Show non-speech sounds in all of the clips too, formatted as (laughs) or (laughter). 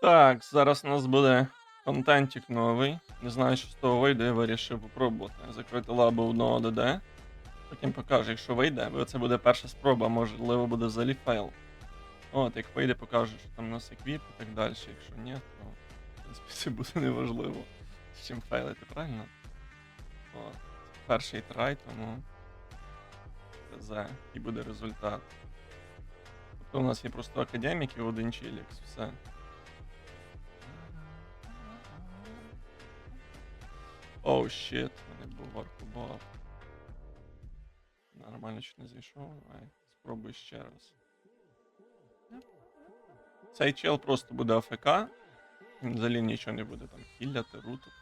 Так, зараз у нас буде контентик новий. Не знаю, що з того вийде, я вирішив попробувати. Закрити лабу одного ДД. Потім покажу, якщо вийде, бо це буде перша спроба, можливо, буде взагалі фейл. От, як вийде, покажу, що там у нас еквіп і так далі. Якщо ні, то в принципі (laughs) це буде неважливо. З чим фейлити, правильно? От. Перший трай, тому. ТЗ, і буде результат. Тобто у нас є просто академіки, один чилікс, все. Оу, щит, мене був варкубав. Нормально чуть не зійшов, давай, спробуй ще раз. Цей чел просто буде АФК. Він взагалі нічого не буде там хіляти, йому таке.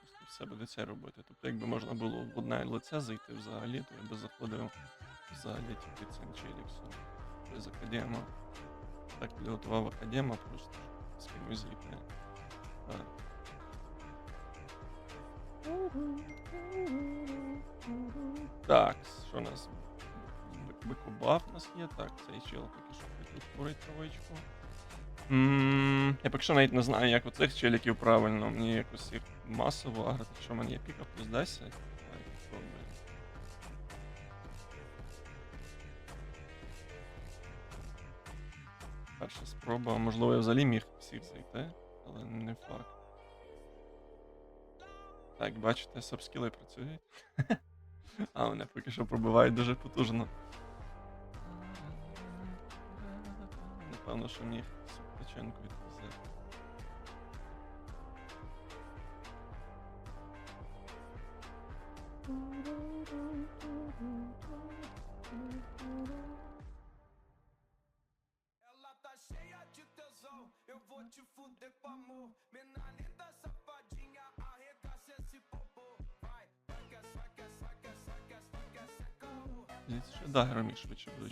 Просто все буде це робити. Тобто, якби можна було в одне лице зайти взагалі, то я би заходив взагалі тільки цим челіксом. Без академа. Так підготував академа просто з кимось зійти. Так. Що у нас? Б- Бикубаф у нас є. Так, цей чел поки що хотів курить травичку. М, Я поки що навіть не знаю, як у цих челіків правильно. Мені якось їх масово агрити. Що в мене є піка плюс 10. Перша спроба. Можливо, я взагалі міг всіх зайти, але не факт. Так, бачите, сабскіли працюють. (laughs) А, мене поки що пробивають дуже потужно. Напевно, що міг Супченко відвезе. Дагером їх швидше буду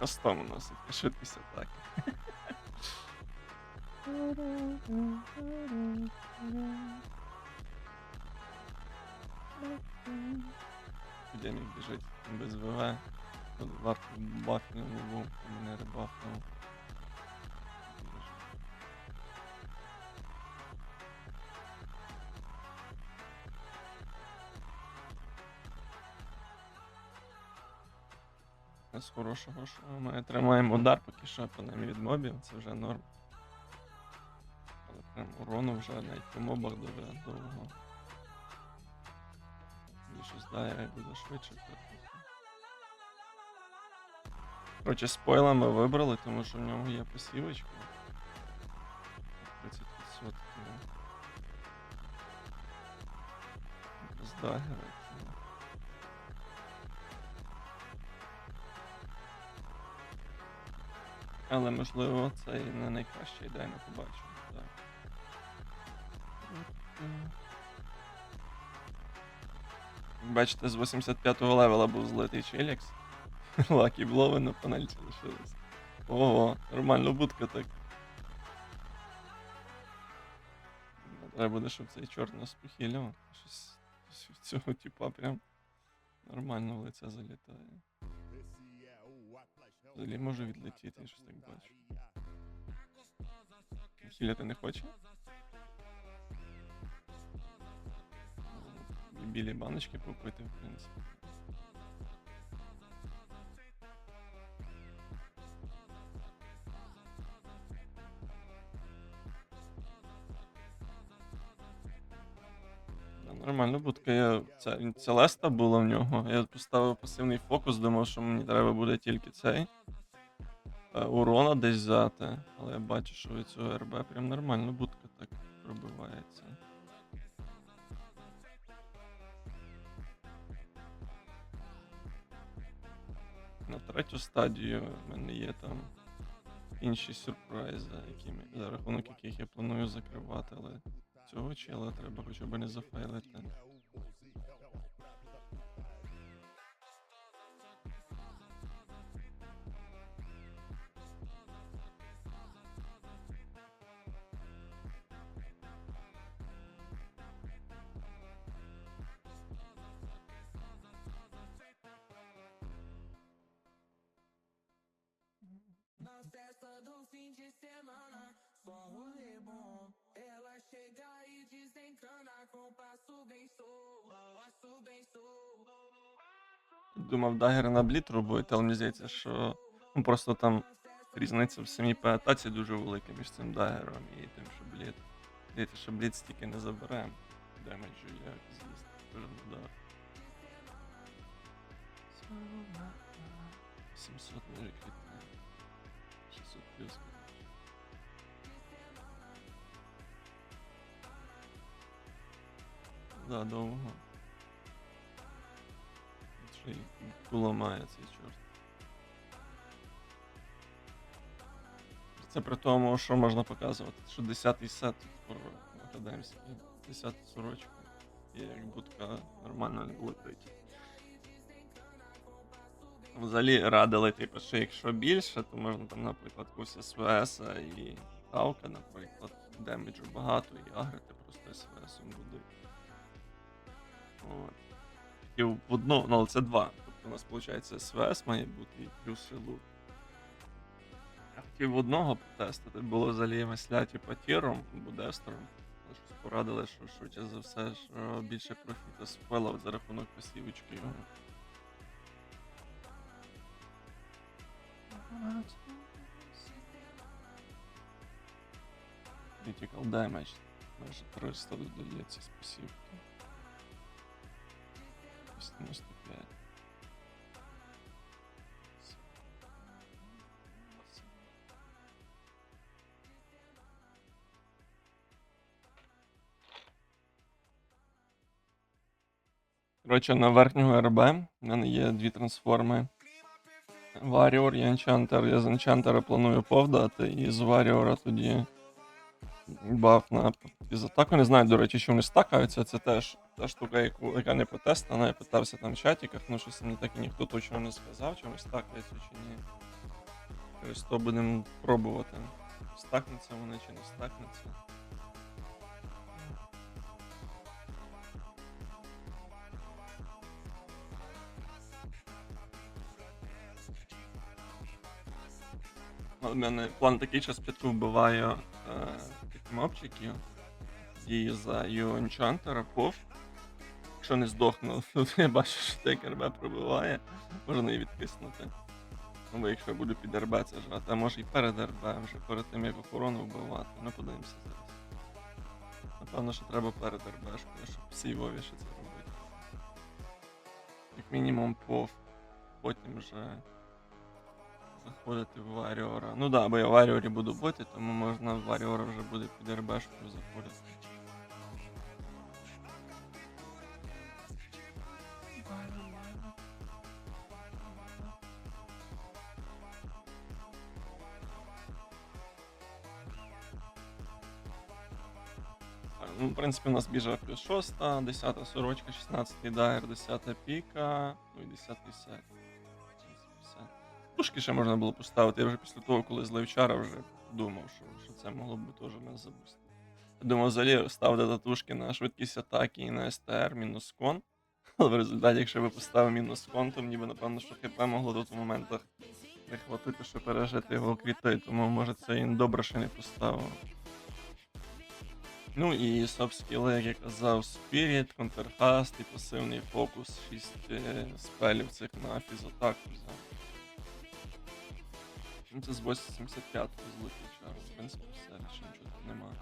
Нас і швидкість атаки. Академік біжить без ВВ. Тут варто бахнув, мене ребафнув. З хорошого, що ми тримаємо удар, поки що принаймні від мобів, це вже норм. Але прям урону вже навіть по мобах дуже довго. Більше здає буде швидше. Коротше, спойла ми вибрали, тому що в нього є посівочка. 30%. Без Але можливо це і не найкраща ідея, ми побачимо. Так. Бачите, з 85-го левела був злитий Челікс. (laughs) Лакі блови на панельці лишились. Ого, нормально будка так. Треба буде, щоб цей чорт нас похилював. Щось, щось цього типа прям нормально в лице залітає. Взагалі може відлетіти, я щось так бачу. Хіляти не хоче. Білі баночки попити, в принципі. Нормально, будка я. Він- Целеста була в нього. Я поставив пасивний фокус, думав, що мені треба буде тільки цей. е, Урона десь взяти. Але я бачу, що від цього РБ прям нормально будка так пробивається. На третю стадію в мене є там інші сюрпризи, які, за рахунок яких я планую закривати, але цього чела треба хоча б не зафейлити. Думав дагер на бліт робити, але мені здається, що ну, просто там різниця в самій пеатаці дуже велика між цим дагером і тим, що бліт. Здається, що бліт стільки не заберемо. Демеджу як з'їсти. Кожен удар. 700 може квітне. 600 плюс. Да, довго. Й ламає цей чорт. Це при тому, що можна показувати, що 10-й сет академський, 10 сорочка. І як будка нормально летить. Взагалі радили, типу, що якщо більше, то можна там, наприклад, якусь СВС і Тавка, наприклад, демеджу багато і агрити просто СВСом буде. От. В одну, ну але це два. Тобто у нас виходить СВС має бути і плюс ще. Я хотів одного потестити, було взагалі масляті патіром або дестером. Щось порадили, що швидше за все, що більше профіту спила за рахунок посівочки його. Critical damage. Майже 300 додається з посівки. Коротше, на верхнього РБ в мене є дві трансформи. Warrior і Enchanter. Я з Enchanter планую повдати, і з Warrior тоді баф на атаку. Не знаю, до речі, що вони стакаються. Це теж та штука, яку, яка не потестана. Я питався там в чатіках, ну щось мені так і ніхто точно не сказав, чи вони стакаються чи ні. Тобто то будемо пробувати. Стакнуться вони чи не стакнуться. У мене план такий, що спочатку вбиваю е, тих мобчиків. І за його енчантера пов. Якщо не здохну, (laughs) то я бачу, що так РБ пробиває, можна і відкиснути. Ну, бо якщо я буду під РБ це жрати, а може і перед РБ, вже перед тим як охорону вбивати. Ну подивимося зараз. Напевно, що треба перед РБшкою, щоб сейвовіше це робити. Як мінімум пов, потім вже заходити в Варіора. Ну да, бо я в Варіорі буду боти, тому можна в Варіора вже буде під РБшкою заходити. Так, Ну, в принципі, у нас біжа плюс 6, 10 сорочка, 16 дайр, 10 піка, ну і 10 сет. Пушки ще можна було поставити. Я вже після того, коли злив чара, вже думав, що, що це могло б теж нас забустити. Я думав, взагалі ставити татушки на швидкість атаки і на СТР мінус кон. Але в результаті, якщо би поставив мінус кон, то мені би, напевно, що ХП могло тут в моментах прихватити, щоб пережити його квіти, тому може це він добре ще не поставив. Ну і софт-скіли, як я казав, Spirit, контрхаст і пасивний фокус. 6 спелів цих на фізотаку взяв. Ну це з 85 злитий чар. В принципі, все, більше нічого тут немає.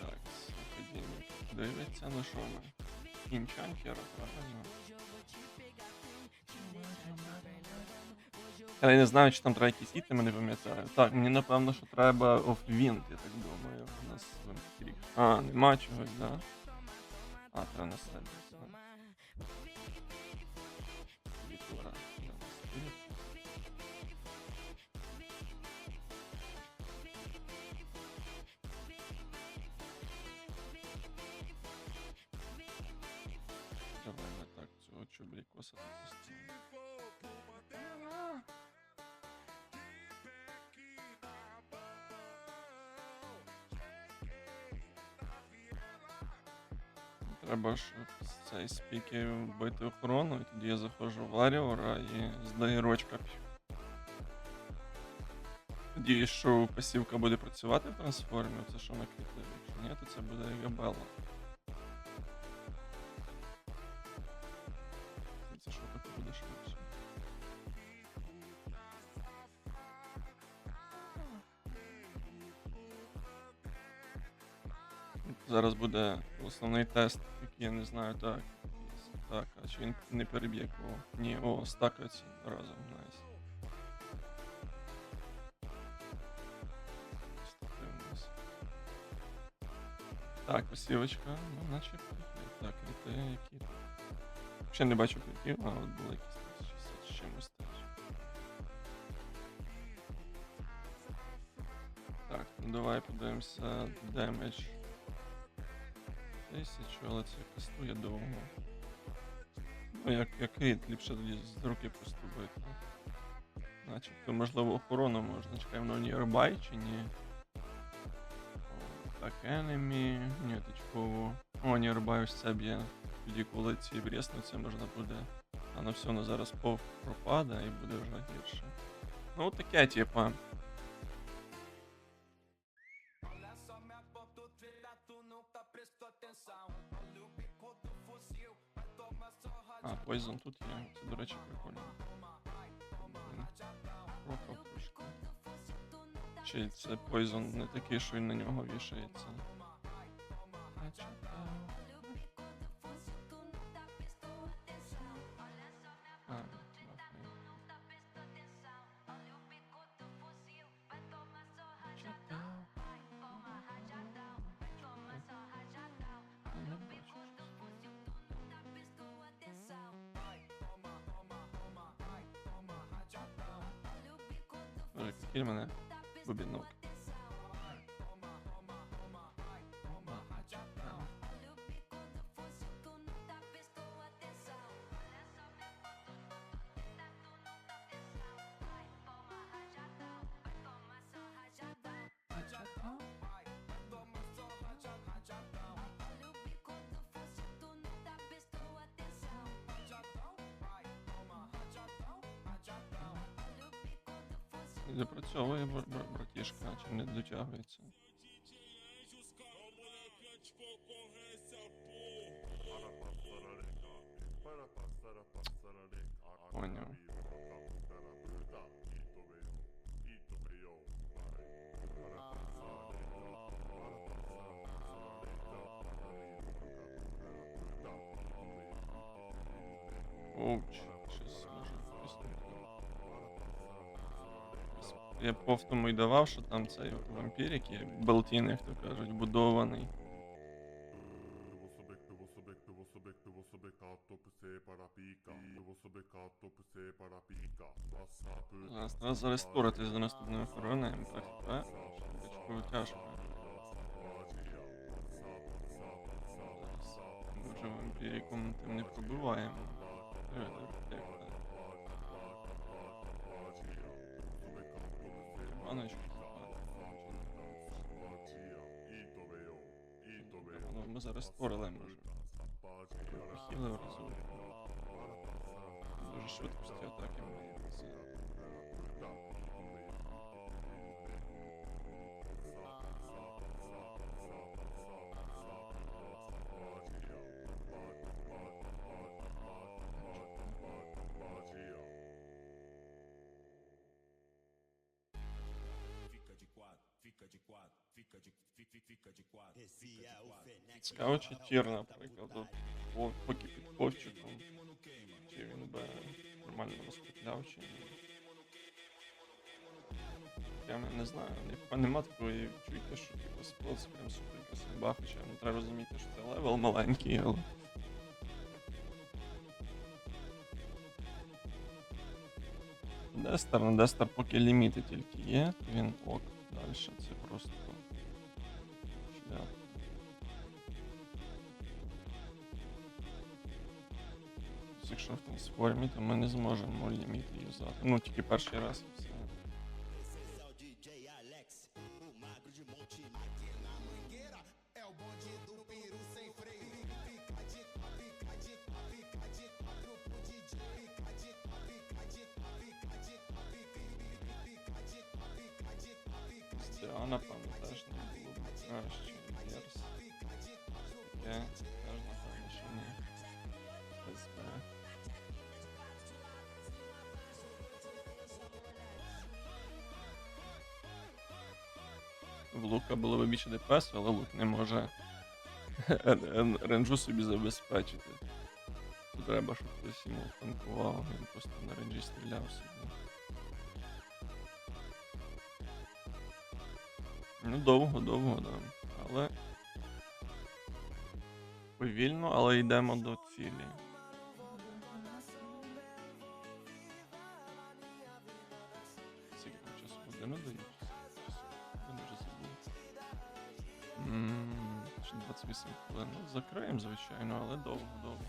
Так, академік. Дивиться, ну Ми. Інчанкера, правильно. Я не знаю, чи там треба якісь ітеми, не пам'ятаю. Так, мені напевно, що треба офвінт, я так думаю. У нас. А, нема чогось, да? А, треба на себе. Треба ж з цей спіки вбити охорону, і тоді я заходжу в Ларіора і здаю рочка. Надіюсь, що пасівка буде працювати в трансформі, це що на квіти. Якщо ні, то це буде Габелла. Це що таке буде швидше. Зараз буде Основний тест, який я не знаю, так. Так, а чи він не переб'є кого? Ні, о, стакаються разом, найс. Так, посівочка, ну наче так, квіти, які. Ще не бачу квітів, а от були якісь 1600 з чимось теж. Так, ну давай подивимося демедж. Тисячу, але це кастує довго. Ну, як, як рід, ліпше тоді з руки просто бити. Начебто, можливо, охорону можна. Чекаємо на nearby чи ні. Так, enemy. Ні, точково. О, nearby ось це б'є. Тоді, коли ці брєснуться, можна буде. А на все, воно зараз пов пропаде і буде вже гірше. Ну, таке, типа. Ponto treta, tu nunca prestou atenção. Olha o bico do fuzil, vai tomar sorra А, Poison тут є. Це, до речі, прикольно. Пропав трошки. Чи це Poison не такий, що він на нього вішається? допрацьовує бр- бр- братішка, чи не дотягується. Поняв. Оуч, Я повтому й давав, що там цей вампірик є, Белтін, як то кажуть, будований. Зараз треба заресторитись до наступної охорони, МПХП. Бачку тяжко. Зараз. ліріком тим не пробиваємо. Диви, диви, диви. Ну, ми зараз створили, може. Дуже швидкості атаки. це. Цікаво, чи тір, наприклад, от, по- поки під ковчиком, чи він би нормально розпетляв, чи ні. Я не знаю, ні- нема такої чуйки, що типу сплот прям супер красива хоча ну, треба розуміти, що це левел маленький, але. Дестер, на Дестер поки ліміти тільки є, то він ок. Далі це просто. Якщо в трансформі, то ми не зможемо ліміти юзати. Ну, тільки перший раз і все. É o bonde do peru sem freio. Fica В лука було більше ДПС, але лук не може ренджу собі забезпечити. Тут треба, щоб хтось йому танкував, він просто на ренджі стріляв собі. Ну, довго, довго, да. Але. Повільно, але йдемо до цілі. Ще 28 хвилин. Ну, закриємо, звичайно, але довго, довго.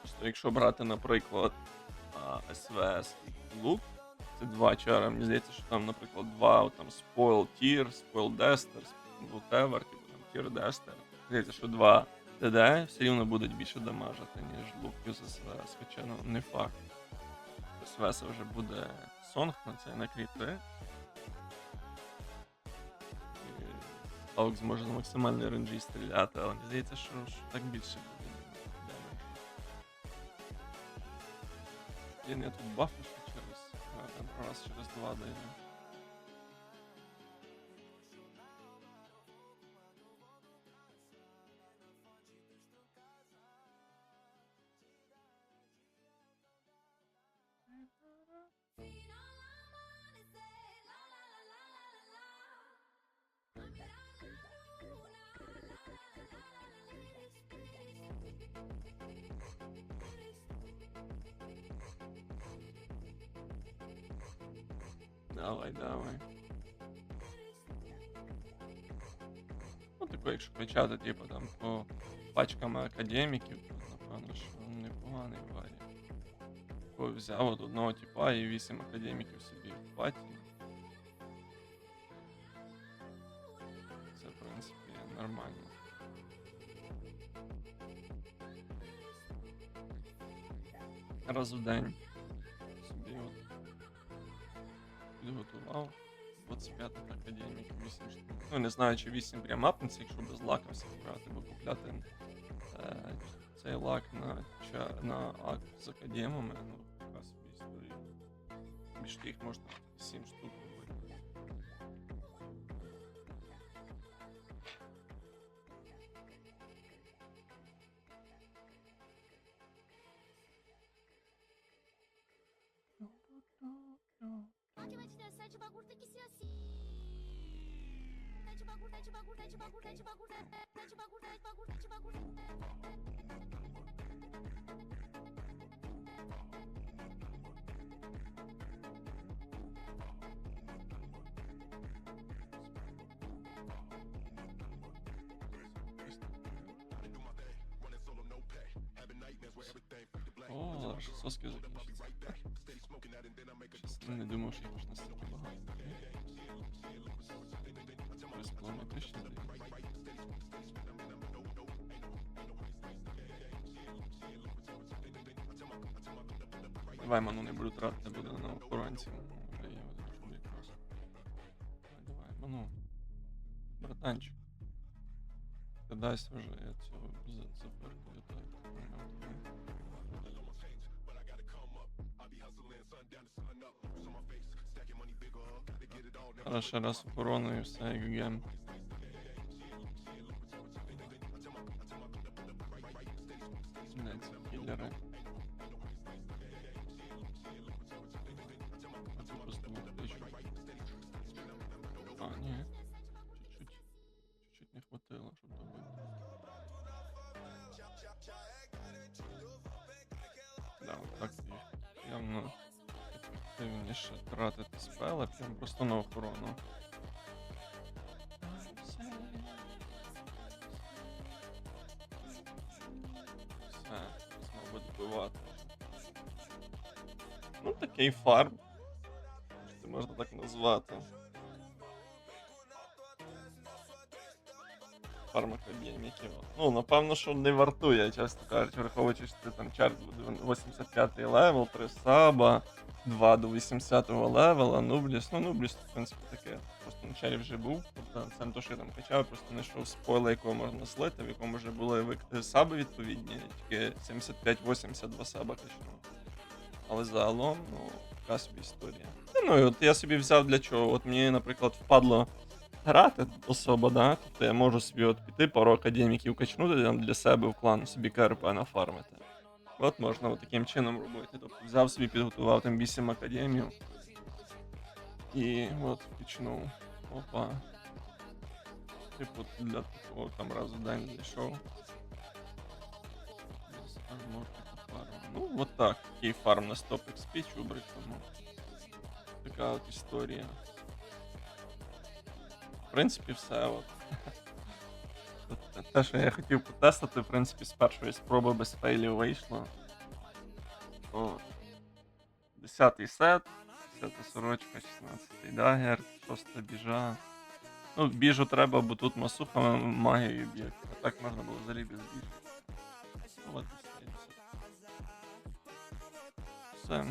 Просто якщо брати, наприклад, СВС і лук, це два чара. Мені здається, що там, наприклад, два там Spoil Tier, Spoil Dester, whatever, типу там Tier Dester. Здається, що два ДД все рівно будуть більше дамажити, ніж лук плюс СВС, хоча ну, не факт. СВС вже буде сонг на це на крі 3. І Аукс зможе на максимальній ренджі стріляти, але мені здається, що, що так більше буде демеджу. Блін, я тут бафу ще через а, раз через два даю. Давай, давай. Ну, типу, якщо почати, типу, там по пачкам академіків, то напевно, що непоганий варіант. Типу, взяв от одного типа і вісім академіків собі в паті. Це, в принципі, нормально. Раз в день 25 академік, 8 штук. Ну, не знаю, чи 8 прям апнеться, якщо без лака все брати, бо купляти е, цей лак на, ча, на акт з академами, ну, така собі історія. Більше їх можна 7 штук купити. Ó que vai te 去吧去吧去吧去吧去吧去吧去吧去吧去吧去吧去吧去吧去吧 О, соски закінчаться. Не думав, що їх аж настільки багато. Три з половиною тисячі. Давай, ману не буду тратити, буде на якраз. Давай, ману. Братанчик. Ти вже я цього за- ще раз урон і все, як гем. Блять, це ефективніше тратити спели, прям просто на охорону. Все, знову добивати. Ну, такий фарм. Це можна так назвати. Фарм академіків. Ну, напевно, що не вартує, чесно кажучи, враховуючи, що ти там чарт буде 85 левел, 3 саба, 2 до 80-го левела, Нубліс. Ну, Нубліс, в принципі, таке. Просто на чарі вже був. Тобто це не то, що я там качав, просто знайшов спойла, якого можна слити, в якому вже були саби відповідні, тільки 75-82 саба качнув. Але загалом, ну, така собі історія. Ну, і от я собі взяв для чого. От мені, наприклад, впадло грати особа, да? Тобто я можу собі от піти пару академіків качнути там для себе в клан, собі КРП нафармити. От можна от таким чином робити. Тобто взяв собі, підготував там 8 академів. І от почнув. Опа. Типу для такого там раз в день зайшов. Десь армор типу фарм. Ну, от так. Такий фарм на 100 XP чубрик, тому. Така от історія. Принципі, все. От. Те, що я хотів потестити, в принципі, з першої спроби без фейлів вийшло. От. 10 сет, 10 сорочка, 16 дагер, 6 біжа. Ну, біжу треба, бо тут масухами магією б'є. А так можна було взагалі без біжу. Ну, от. Все.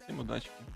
Всім удачки.